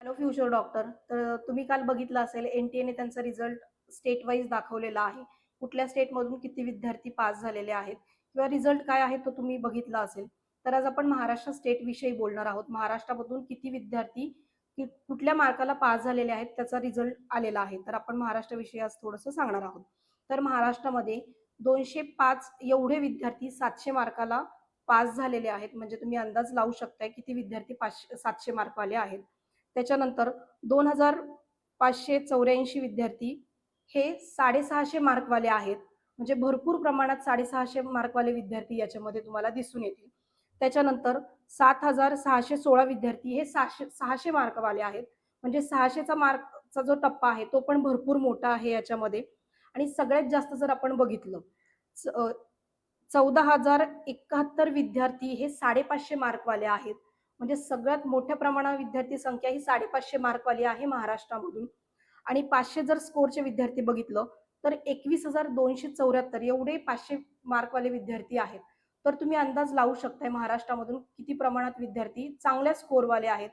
Hello future doctor तर तुम्ही काल बघितलं असेल एन टी एने त्यांचा रिझल्ट स्टेट वाईज दाखवलेला आहे. कुठल्या स्टेटमधून किती विद्यार्थी पास झालेले आहेत? किंवा रिझल्ट काय आहे तो तुम्ही बघितला असेल? तर आज आपण महाराष्ट्र स्टेट विषयी बोलणार आहोत. महाराष्ट्रामधून किती विद्यार्थी कि कुठल्या मार्काला पास झालेले आहेत त्याचा रिझल्ट आलेला आहे? तर आपण महाराष्ट्राविषयी आज थोडंसं सांगणार आहोत. तर महाराष्ट्रामध्ये दोनशे पाच एवढे विद्यार्थी सातशे मार्काला पास झालेले आहेत. म्हणजे तुम्ही अंदाज लावू शकताय किती विद्यार्थी पाचशे सातशे मार्कवाले आहेत. त्याच्यानंतर दोन हजार पाचशे चौऱ्याऐंशी विद्यार्थी हे साडेसहाशे मार्कवाले आहेत. म्हणजे भरपूर प्रमाणात साडेसहाशे मार्कवाले विद्यार्थी याच्यामध्ये तुम्हाला दिसून येतील. त्याच्यानंतर सात हजार सहाशे सोळा विद्यार्थी हे सहाशे सहाशे मार्कवाले आहेत. म्हणजे सहाशेचा मार्कचा जो टप्पा आहे तो पण भरपूर मोठा आहे याच्यामध्ये. आणि सगळ्यात जास्त जर आपण बघितलं च- चौदा हजार एकाहत्तर विद्यार्थी हे साडेपाचशे मार्कवाले आहेत. म्हणजे सगळ्यात मोठ्या प्रमाणात विद्यार्थी संख्या ही साडेपाचशे मार्कवाली आहे महाराष्ट्रामधून. आणि पाचशे जर स्कोरचे विद्यार्थी बघितलं तर एकवीस हजार दोनशे चौऱ्याहत्तर एवढे पाचशे मार्कवाले विद्यार्थी आहेत. तर तुम्ही अंदाज लावू शकताय महाराष्ट्रामधून किती प्रमाणात विद्यार्थी चांगल्या स्कोरवाले आहेत.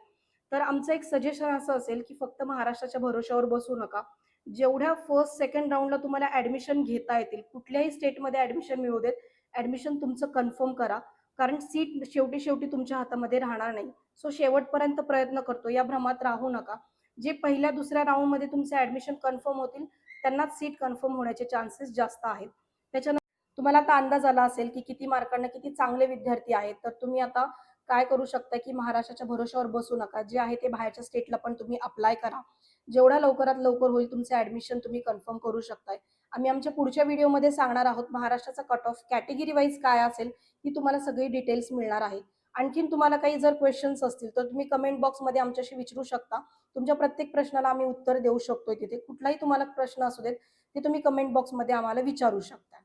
तर आमचं एक सजेशन असं असेल की फक्त महाराष्ट्राच्या भरोश्यावर बसू नका. जेवढ्या फर्स्ट सेकंड राऊंडला तुम्हाला ऍडमिशन घेता येतील कुठल्याही स्टेटमध्ये ऍडमिशन मिळू देत ऍडमिशन तुमचं कन्फर्म करा. कारण सीट शेवटी शेवटी तुमच्या हातामध्ये राहणार नाही. सो शेवटपर्यंत प्रयत्न करतो. या भ्रमात राहू नका. जे पहिल्या दुसऱ्या राऊंडमध्ये तुमचे ऍडमिशन कन्फर्म होतील त्यांनाच सीट कन्फर्म होण्याचे चान्सेस जास्त आहेत. त्याच्यानंतर तुम्हाला आता अंदाज आला असेल की किती मार्कांना किती चांगले विद्यार्थी आहेत तर तुम्ही आता काय करू शकता की महाराष्ट्राच्या भरोश्यावर बसू नका. जे आहे ते बाहेरच्या स्टेटला पण तुम्ही अप्लाय करा. जेवढ्या लवकरात लवकर होईल तुमचे ऍडमिशन तुम्ही कन्फर्म करू शकताय. आम्ही आमच्या पुढच्या व्हिडिओमध्ये सांगणार आहोत महाराष्ट्राचा कट ऑफ कॅटेगरी वाईज काय असेल ती तुम्हाला सगळी डिटेल्स मिळणार आहे. आणखीन तुम्हाला काही जर क्वेश्चन्स असतील तर तुम्ही कमेंट बॉक्समध्ये आमच्याशी विचारू शकता. तुमच्या प्रत्येक प्रश्नाला आम्ही उत्तर देऊ शकतो तिथे. कुठलाही तुम्हाला प्रश्न असू देत ते तुम्ही कमेंट बॉक्समध्ये आम्हाला विचारू शकता.